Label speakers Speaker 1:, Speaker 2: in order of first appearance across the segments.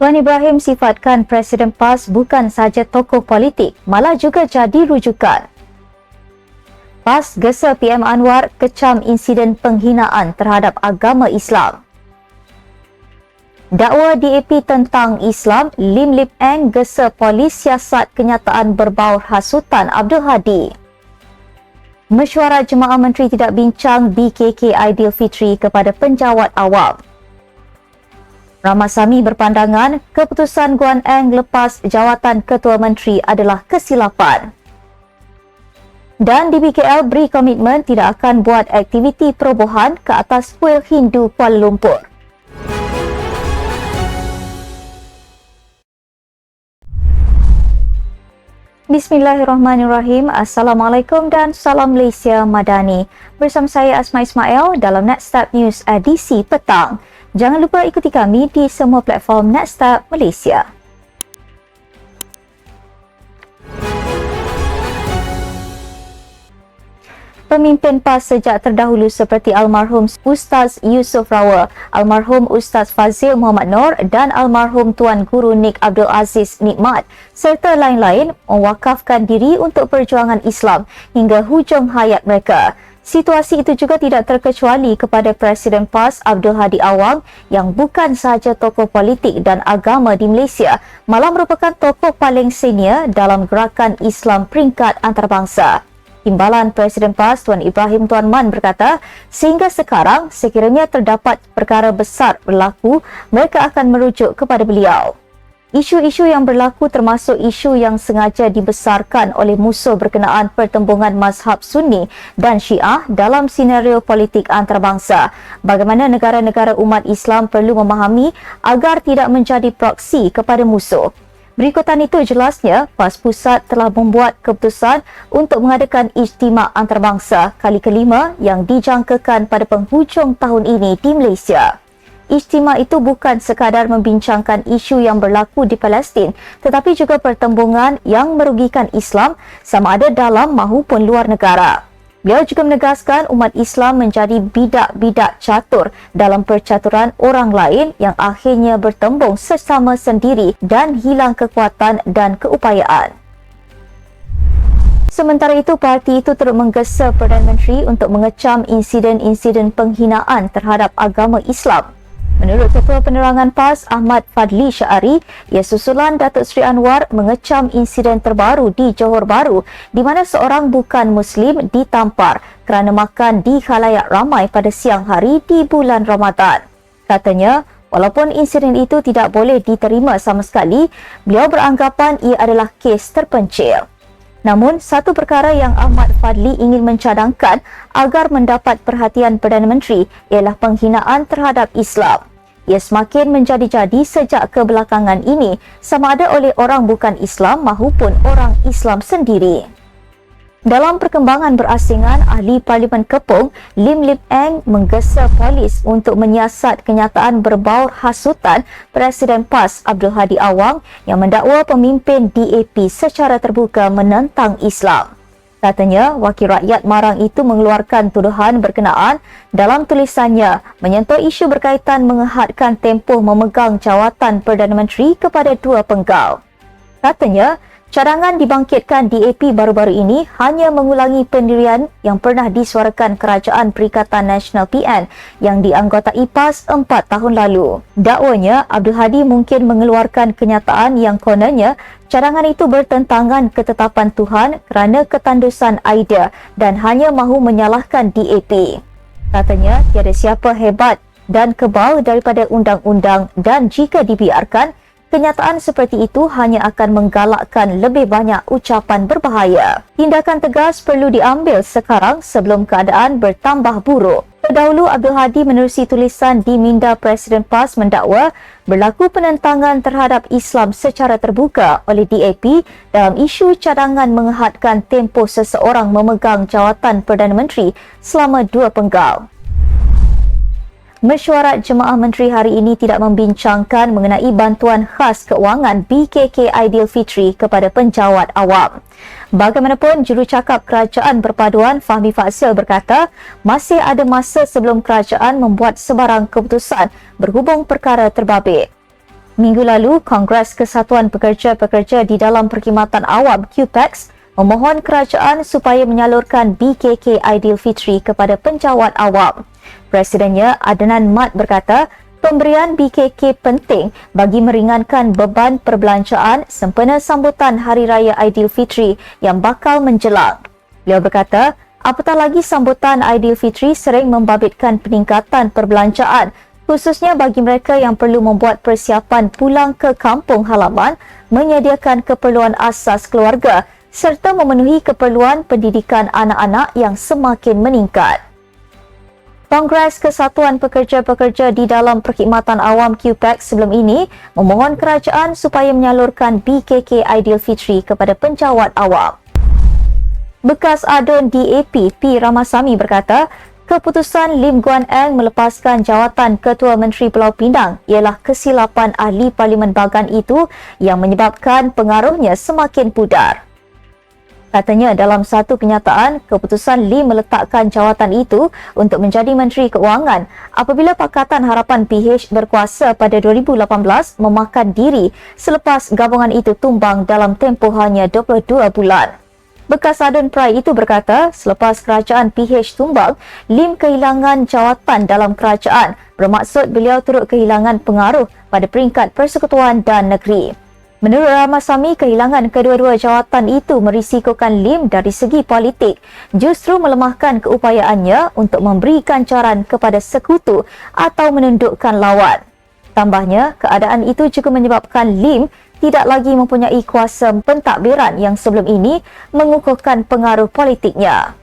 Speaker 1: Tuan Ibrahim sifatkan Presiden PAS bukan sahaja tokoh politik, malah juga jadi rujukan. PAS gesa PM Anwar kecam insiden penghinaan terhadap agama Islam. Dakwa DAP tentang Islam, Lim Lip Eng gesa polis siasat kenyataan berbau hasutan Abdul Hadi. Mesyuarat Jemaah Menteri tidak bincang BKK Aidilfitri kepada penjawat awam. Ramasami berpandangan keputusan Guan Eng lepas jawatan Ketua Menteri adalah kesilapan. Dan di BKL beri komitmen tidak akan buat aktiviti perobohan ke atas kuil Hindu Kuala Lumpur. Bismillahirrahmanirrahim. Assalamualaikum dan salam Malaysia Madani. Bersama saya Asma Ismail dalam Netstab News edisi petang. Jangan lupa ikuti kami di semua platform Netstab Malaysia. Pemimpin PAS sejak terdahulu seperti almarhum Ustaz Yusuf Rawa, almarhum Ustaz Fazil Muhammad Nur dan almarhum Tuan Guru Nik Abdul Aziz Nikmat serta lain-lain mewakafkan diri untuk perjuangan Islam hingga hujung hayat mereka. Situasi itu juga tidak terkecuali kepada Presiden PAS Abdul Hadi Awang yang bukan sahaja tokoh politik dan agama di Malaysia, malah merupakan tokoh paling senior dalam gerakan Islam peringkat antarabangsa. Timbalan Presiden PAS Tuan Ibrahim Tuan Man berkata, sehingga sekarang sekiranya terdapat perkara besar berlaku, mereka akan merujuk kepada beliau. Isu-isu yang berlaku termasuk isu yang sengaja dibesarkan oleh musuh berkenaan pertembungan mazhab Sunni dan Syiah dalam senario politik antarabangsa. Bagaimana negara-negara umat Islam perlu memahami agar tidak menjadi proksi kepada musuh. Berikutan itu jelasnya, PAS Pusat telah membuat keputusan untuk mengadakan ijtimak antarabangsa kali kelima yang dijangkakan pada penghujung tahun ini di Malaysia. Ijtima itu bukan sekadar membincangkan isu yang berlaku di Palestin tetapi juga pertembungan yang merugikan Islam sama ada dalam maupun luar negara. Beliau juga menegaskan umat Islam menjadi bidak-bidak catur dalam percaturan orang lain yang akhirnya bertembung sesama sendiri dan hilang kekuatan dan keupayaan. Sementara itu, parti itu turut menggesa Perdana Menteri untuk mengecam insiden-insiden penghinaan terhadap agama Islam. Menurut Ketua Penerangan PAS Ahmad Fadli Syari, ia susulan Datuk Seri Anwar mengecam insiden terbaru di Johor Bahru di mana seorang bukan Muslim ditampar kerana makan di khalayak ramai pada siang hari di bulan Ramadan. Katanya, walaupun insiden itu tidak boleh diterima sama sekali, beliau beranggapan ia adalah kes terpencil. Namun, satu perkara yang Ahmad Fadli ingin mencadangkan agar mendapat perhatian Perdana Menteri ialah penghinaan terhadap Islam ia semakin menjadi-jadi sejak kebelakangan ini sama ada oleh orang bukan Islam maupun orang Islam sendiri. Dalam perkembangan berasingan, ahli Parlimen Kepung, Lim Lip Eng menggesa polis untuk menyiasat kenyataan berbau hasutan Presiden PAS Abdul Hadi Awang yang mendakwa pemimpin DAP secara terbuka menentang Islam. Katanya, wakil rakyat Marang itu mengeluarkan tuduhan berkenaan dalam tulisannya menyentuh isu berkaitan mengehadkan tempoh memegang jawatan Perdana Menteri kepada dua penggal. Katanya, Cadangan dibangkitkan DAP baru-baru ini hanya mengulangi pendirian yang pernah disuarakan Kerajaan Perikatan Nasional PN yang dianggotai PAS empat tahun lalu. Dakwanya, Abdul Hadi mungkin mengeluarkan kenyataan yang kononnya cadangan itu bertentangan ketetapan Tuhan kerana ketandusan Aida dan hanya mahu menyalahkan DAP. Katanya, tiada siapa hebat dan kebal daripada undang-undang dan jika dibiarkan, Kenyataan seperti itu hanya akan menggalakkan lebih banyak ucapan berbahaya. Tindakan tegas perlu diambil sekarang sebelum keadaan bertambah buruk. Terdahulu Abdul Hadi menerusi tulisan di minda Presiden PAS mendakwa berlaku penentangan terhadap Islam secara terbuka oleh DAP dalam isu cadangan mengehadkan tempoh seseorang memegang jawatan Perdana Menteri selama dua penggal. Mesyuarat Jemaah Menteri hari ini tidak membincangkan mengenai bantuan khas keuangan BKK Aidilfitri kepada penjawat awam. Bagaimanapun, jurucakap Kerajaan Perpaduan Fahmi Fazil berkata, masih ada masa sebelum kerajaan membuat sebarang keputusan berhubung perkara terbabit. Minggu lalu, Kongres Kesatuan Pekerja-Pekerja di dalam Perkhidmatan Awam QPEX memohon kerajaan supaya menyalurkan BKK Aidilfitri kepada penjawat awam. Presidennya Adnan Mat berkata, pemberian BKK penting bagi meringankan beban perbelanjaan sempena sambutan Hari Raya Aidilfitri yang bakal menjelang. Beliau berkata, apatah lagi sambutan Aidilfitri sering membabitkan peningkatan perbelanjaan khususnya bagi mereka yang perlu membuat persiapan pulang ke kampung halaman, menyediakan keperluan asas keluarga serta memenuhi keperluan pendidikan anak-anak yang semakin meningkat. Kongres Kesatuan Pekerja-Pekerja di dalam Perkhidmatan Awam QPEX sebelum ini memohon kerajaan supaya menyalurkan BKK Aidilfitri kepada penjawat awam. Bekas adun DAP P. Ramasamy berkata, Keputusan Lim Guan Eng melepaskan jawatan Ketua Menteri Pulau Pinang ialah kesilapan ahli Parlimen Bagan itu yang menyebabkan pengaruhnya semakin pudar. Katanya dalam satu kenyataan, keputusan Lim meletakkan jawatan itu untuk menjadi Menteri Keuangan apabila Pakatan Harapan PH berkuasa pada 2018 memakan diri selepas gabungan itu tumbang dalam tempoh hanya 22 bulan. Bekas adun Prai itu berkata, selepas kerajaan PH tumbang, Lim kehilangan jawatan dalam kerajaan bermaksud beliau turut kehilangan pengaruh pada peringkat persekutuan dan negeri. Menurut Ramasamy, kehilangan kedua-dua jawatan itu merisikokan Lim dari segi politik, justru melemahkan keupayaannya untuk memberikan caran kepada sekutu atau menundukkan lawan. Tambahnya, keadaan itu juga menyebabkan Lim tidak lagi mempunyai kuasa pentadbiran yang sebelum ini mengukuhkan pengaruh politiknya.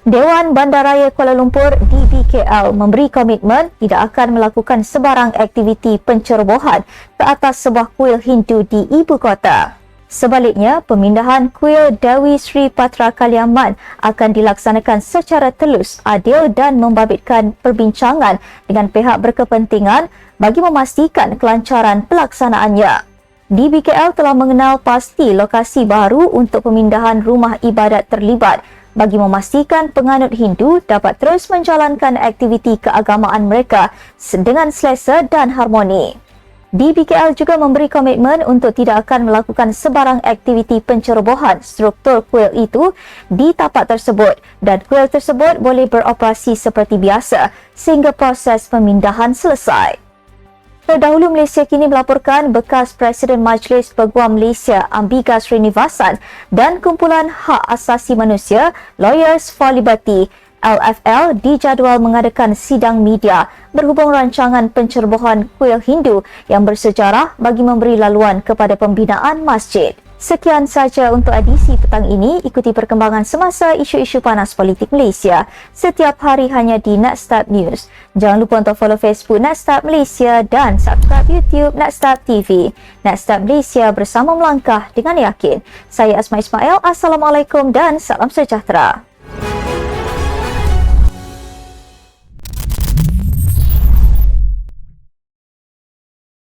Speaker 1: Dewan Bandaraya Kuala Lumpur DBKL memberi komitmen tidak akan melakukan sebarang aktiviti pencerobohan ke atas sebuah kuil Hindu di ibu kota. Sebaliknya, pemindahan kuil Dewi Sri Patra Kaliaman akan dilaksanakan secara telus, adil dan membabitkan perbincangan dengan pihak berkepentingan bagi memastikan kelancaran pelaksanaannya. DBKL telah mengenal pasti lokasi baru untuk pemindahan rumah ibadat terlibat bagi memastikan penganut Hindu dapat terus menjalankan aktiviti keagamaan mereka dengan selesa dan harmoni. DBKL juga memberi komitmen untuk tidak akan melakukan sebarang aktiviti pencerobohan struktur kuil itu di tapak tersebut dan kuil tersebut boleh beroperasi seperti biasa sehingga proses pemindahan selesai. Terdahulu Malaysia kini melaporkan bekas Presiden Majlis Peguam Malaysia Ambiga Srinivasan dan Kumpulan Hak Asasi Manusia Lawyers for Liberty LFL dijadual mengadakan sidang media berhubung rancangan pencerobohan kuil Hindu yang bersejarah bagi memberi laluan kepada pembinaan masjid. Sekian saja untuk edisi petang ini. Ikuti perkembangan semasa isu-isu panas politik Malaysia setiap hari hanya di Netstab News. Jangan lupa untuk follow Facebook Netstab Malaysia dan subscribe YouTube Netstab TV. Netstab Malaysia bersama melangkah dengan yakin. Saya Asma Ismail. Assalamualaikum dan salam sejahtera.